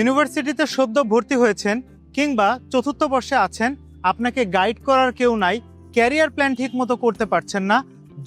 ইউনিভার্সিটিতে সদ্য ভর্তি হয়েছেন কিংবা চতুর্থ বর্ষে আছেন, আপনাকে গাইড করার কেউ নাই, ক্যারিয়ার প্ল্যান ঠিক মতো করতে পারছেন না,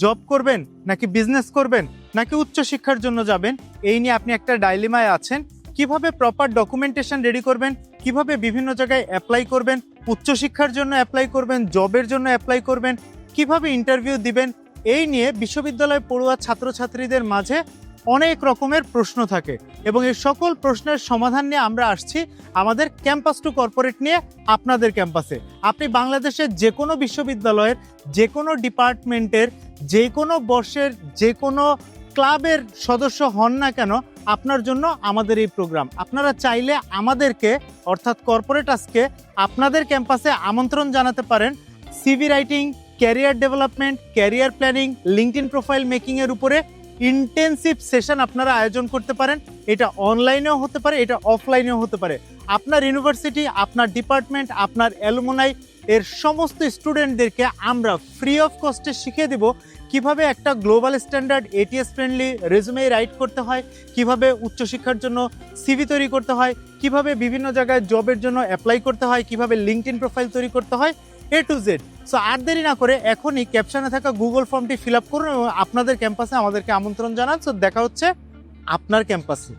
জব করবেন, নাকি বিজনেস করবেন, নাকি উচ্চ শিক্ষার জন্য যাবেন, এই নিয়ে আপনি একটা ডাইলিমায় আছেন, কীভাবে প্রপার ডকুমেন্টেশন রেডি করবেন, কীভাবে বিভিন্ন জায়গায় অ্যাপ্লাই করবেন, উচ্চশিক্ষার জন্য অ্যাপ্লাই করবেন, জবের জন্য অ্যাপ্লাই করবেন, কীভাবে ইন্টারভিউ দিবেন, এই নিয়ে বিশ্ববিদ্যালয় পড়ুয়া ছাত্রছাত্রীদের মাঝে অনেক রকমের প্রশ্ন থাকে এবং এই সকল প্রশ্নের সমাধান নিয়ে আমরা আসছি আমাদের ক্যাম্পাস টু কর্পোরেট নিয়ে আপনাদের ক্যাম্পাসে। আপনি বাংলাদেশের যে কোনো বিশ্ববিদ্যালয়ের যে কোনো ডিপার্টমেন্টের যে কোনো বর্ষের যে কোনো ক্লাবের সদস্য হন না কেন, আপনার জন্য আমাদের এই প্রোগ্রাম। আপনারা চাইলে আমাদেরকে, অর্থাৎ কর্পোরেট আজকে আপনাদের ক্যাম্পাসে আমন্ত্রণ জানাতে পারেন। CV writing, career development, career planning linked profile মেকিংয়ের উপরে ইন্টেন্সিভ সেশন আপনারা আয়োজন করতে পারেন। এটা অনলাইনেও হতে পারে, এটা অফলাইনেও হতে পারে। আপনার ইউনিভার্সিটি আপনার ডিপার্টমেন্ট আপনার অ্যালুমোনাই এর সমস্ত স্টুডেন্টদেরকে আমরা ফ্রি অফ কস্টে শিখিয়ে দিব কীভাবে একটা global standard ATS friendly resume write করতে হয়, কীভাবে উচ্চশিক্ষার জন্য সিভি তৈরি করতে হয়, কীভাবে বিভিন্ন জায়গায় জবের জন্য অ্যাপ্লাই করতে হয়, কীভাবে লিঙ্কড প্রোফাইল তৈরি করতে হয়। এ টু জেড সো আর দেরি না করে এখনই ক্যাপশনে থাকা গুগল ফর্মটি ফিল আপ করুন এবং আপনাদের ক্যাম্পাসে আমাদেরকে আমন্ত্রণ জানান। সো দেখা হচ্ছে আপনার ক্যাম্পাসে